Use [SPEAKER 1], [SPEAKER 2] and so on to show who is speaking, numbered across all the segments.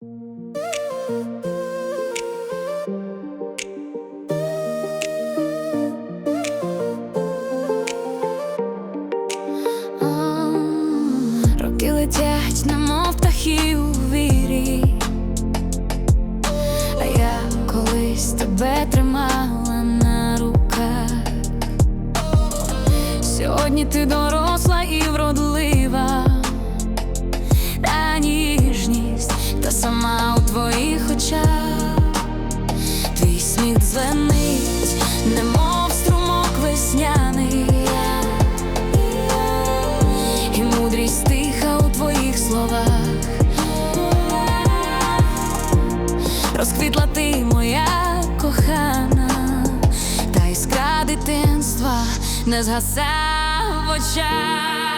[SPEAKER 1] Роки летять, немов птахи у вірі. А я колись тебе тримала на руках. Сьогодні ти доросла Розквітла ти моя кохана, та іскра дитинства не згаса в очах.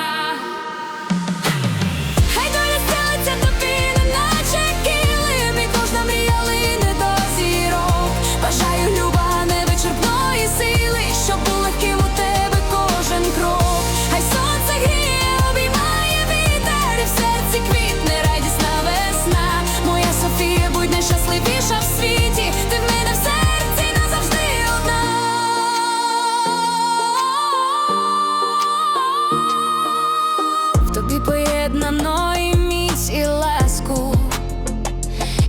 [SPEAKER 1] Тобі поєднано і міць, і ласку,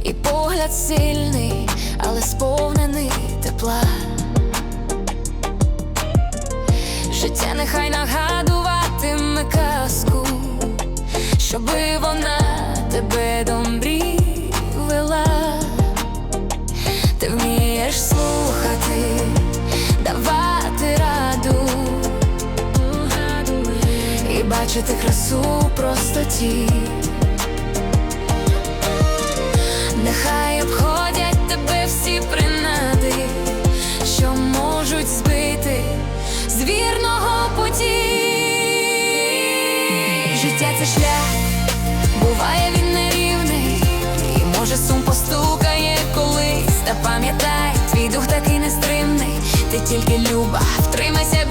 [SPEAKER 1] і погляд сильний, але сповнений тепла. Життя нехай нагадуватиме казку, щоби вона тебе до бачити красу у простоті. Нехай обходять тебе всі принади, що можуть збити з вірного путі. Життя це шлях, буває він нерівний, і може сум постукає колись. Та пам'ятай, твій дух такий нестримний, ти тільки люба, втримайся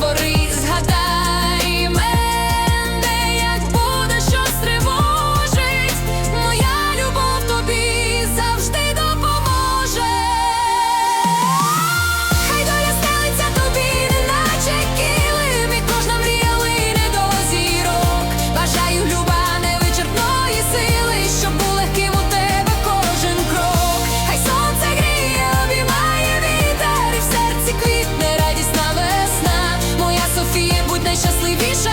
[SPEAKER 1] щасливіша.